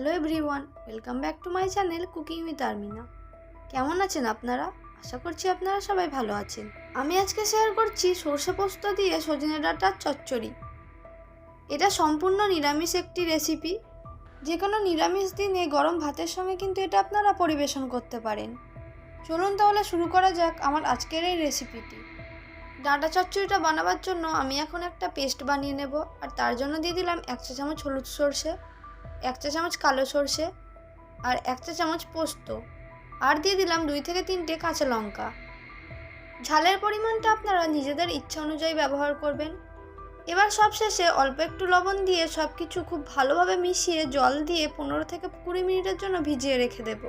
Hello everyone, welcome back to my channel cooking with Armina. কেমন আছেন আপনারা? আশা করছি আপনারা সবাই ভালো আছেন। আমি আজকে শেয়ার করছি সর্ষে পোস্ত দিয়ে সজনে ডাঁটার চচ্চড়ি। এটা সম্পূর্ণ নিরামিষ একটি রেসিপি যে কোনো নিরামিষ দিনে গরম ভাতের সঙ্গে কিন্তু এটা আপনারা পরিবেশন করতে পারেন। চলুন তাহলে শুরু করা যাক আমার আজকের এই রেসিপিটি ডাঁটা চচ্চড়িটা বানাবার জন্য আমি এখন একটা পেস্ট বানিয়ে নেব, আর তার জন্য দিয়ে দিলাম এক চা চামচ হলুদ সর্ষে। এক চা চামচ কালো সর্ষে আর এক চা চামচ পোস্ত। আর দিয়ে দিলাম দুই থেকে তিনটে কাঁচা লঙ্কা। ঝালের পরিমাণটা আপনারা নিজেদের ইচ্ছা অনুযায়ী ব্যবহার করবেন। এবার সব শেষে অল্প একটু লবণ দিয়ে সব কিছু খুব ভালোভাবে মিশিয়ে জল দিয়ে পনেরো থেকে কুড়ি মিনিটের জন্য ভিজিয়ে রেখে দেব।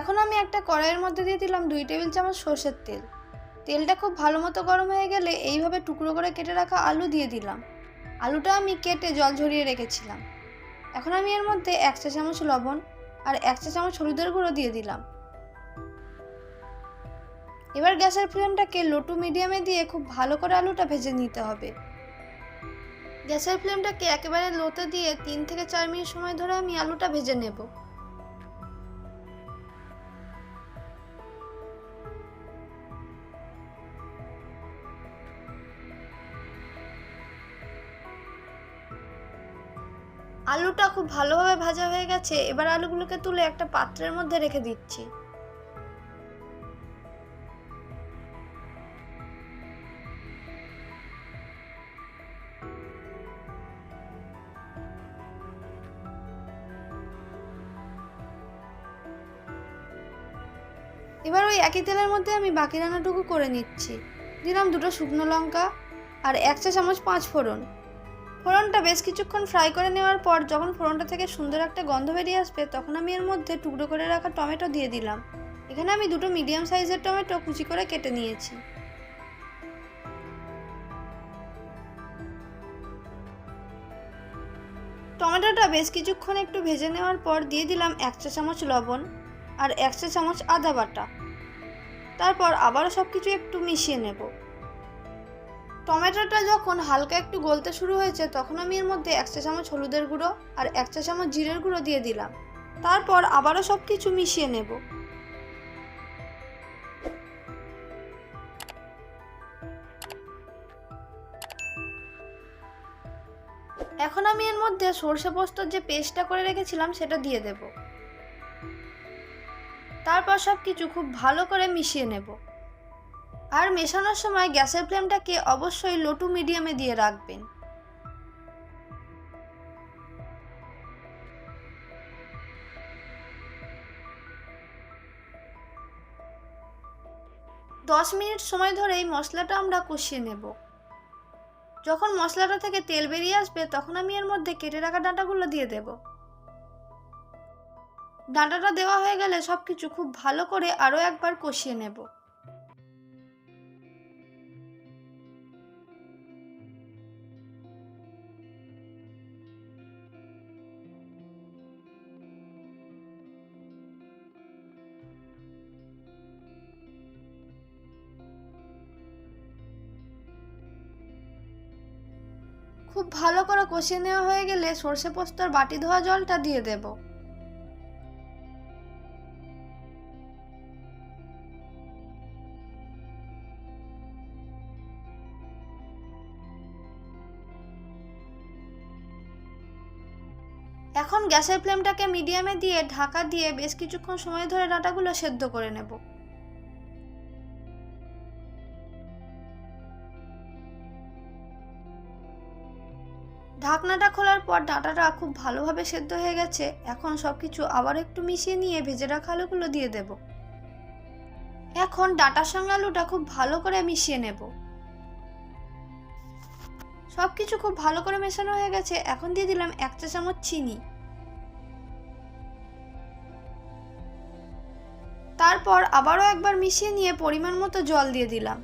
এখন আমি একটা কড়াইয়ের মধ্যে দিয়ে দিলাম দুই টেবিল চামচ সর্ষের তেল। তেলটা খুব ভালো মতো গরম হয়ে গেলে এইভাবে টুকরো করে কেটে রাখা আলু দিয়ে দিলাম। আলুটা আমি কেটে জল ঝরিয়ে রেখেছিলাম। এখন আমি এর মধ্যে এক চা চামচ লবণ আর এক চা চামচ হলুদের গুঁড়ো দিয়ে দিলাম। এবার গ্যাসের ফ্লেমটাকে লো টু মিডিয়ামে দিয়ে খুব ভালো করে আলুটা ভেজে নিতে হবে। গ্যাসের ফ্লেমটাকে একেবারে লোতে দিয়ে তিন থেকে চার মিনিট সময় ধরে আমি আলুটা ভেজে নেব। আলুটা খুব ভালোভাবে ভাজা হয়ে গেছে, এবার আলুগুলোকে তুলে একটা পাত্রের মধ্যে রেখে দিচ্ছি। এবার ওই একই তেলের মধ্যে আমি বাকি রান্নাটুকু করে নিচ্ছি। দিলাম দুটো শুকনো লঙ্কা আর এক চা চামচ পাঁচ ফোড়ন। ফোড়নটা বেশ কিছুক্ষণ ফ্রাই করে নেওয়ার পর যখন ফোড়নটা থেকে সুন্দর একটা গন্ধ বেরিয়ে আসবে, তখন আমি এর মধ্যে টুকরো করে রাখা টমেটো দিয়ে দিলাম। এখানে আমি দুটো মিডিয়াম সাইজের টমেটো কুচি করে কেটে নিয়েছি। টমেটোটা বেশ কিছুক্ষণ একটু ভেজে নেওয়ার পর দিয়ে দিলাম এক চা চামচ লবণ আর এক চা চামচ আদা বাটা। তারপর আবারও সব কিছু একটু মিশিয়ে নেব। টমেটোটা যখন হালকা একটু গলতে শুরু হয়েছে, তখন আমি এর মধ্যে এক চা চামচ হলুদের গুঁড়ো আর এক চা চামচ জিরের গুঁড়ো দিয়ে দিলাম। তারপর আবারও সব কিছু মিশিয়ে নেব। এখন আমি এর মধ্যে সর্ষে পোস্তর যে পেস্টটা করে রেখেছিলাম, সেটা দিয়ে দেব। তারপর সব কিছু খুব ভালো করে মিশিয়ে নেব। আর মেশানোর সময় গ্যাসের ফ্লেমটাকে অবশ্যই লো টু মিডিয়ামে দিয়ে রাখবেন। দশ মিনিট সময় ধরে এই মশলাটা আমরা কষিয়ে নেব। যখন মশলাটা থেকে তেল বেরিয়ে আসবে, তখন আমি এর মধ্যে কেটে রাখা ডাঁটাগুলো দিয়ে দেব। ডাঁটাটা দেওয়া হয়ে গেলে সব কিছু খুব ভালো করে আরও একবার কষিয়ে নেব। খুব ভালো করে কষিয়ে নেওয়া হয়ে গেলে সর্ষে পোস্তর বাটি ধোয়া জলটা দিয়ে দেব। এখন গ্যাসের ফ্লেমটাকে মিডিয়ামে দিয়ে ঢাকা দিয়ে বেশ কিছুক্ষণ সময় ধরে ডাঁটাগুলো সেদ্ধ করে নেব। ঢাকনাটা খোলার পর ডাঁটাটা খুব ভালোভাবে সেদ্ধ হয়ে গেছে, এখন সব কিছু আবার একটু মিশিয়ে নিয়ে ভেজে রাখা আলুগুলো দিয়ে দেব। এখন ডাঁটার সঙ্গে আলুটা খুব ভালো করে মিশিয়ে নেব। সব কিছু খুব ভালো করে মেশানো হয়ে গেছে, এখন দিয়ে দিলাম এক চা চামচ চিনি। তারপর আবারও একবার মিশিয়ে নিয়ে পরিমাণ মতো জল দিয়ে দিলাম।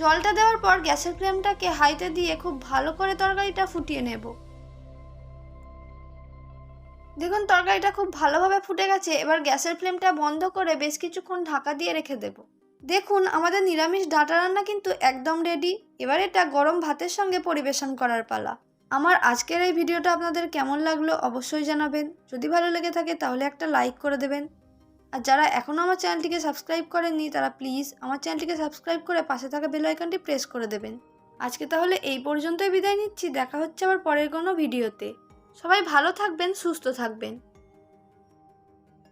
জলটা দেওয়ার পর গ্যাসের ফ্লেমটাকে হাইতে দিয়ে খুব ভালো করে তরকারিটা ফুটিয়ে নেব। দেখুন, তরকারিটা খুব ভালোভাবে ফুটে গেছে। এবার গ্যাসের ফ্লেমটা বন্ধ করে বেশ কিছুক্ষণ ঢাকা দিয়ে রেখে দেব। দেখুন, আমাদের নিরামিষ ডাটা রান্না কিন্তু একদম রেডি এবার এটা গরম ভাতের সঙ্গে পরিবেশন করার পালা। আমার আজকের এই ভিডিওটা আপনাদের কেমন লাগল অবশ্যই জানাবেন। যদি ভালো লেগে থাকে তাহলে একটা লাইক করে দেবেন। আর যারা এখনও আমার চ্যানেলটিকে সাবস্ক্রাইব করেননি, তারা প্লিজ আমার চ্যানেলটিকে সাবস্ক্রাইব করে পাশে থাকা বেল আইকনটি প্রেস করে দেবেন। আজকে তাহলে এই পর্যন্তই বিদায় নিচ্ছি, দেখা হচ্ছে আবার পরের কোনো ভিডিওতে। সবাই ভালো থাকবেন, সুস্থ থাকবেন।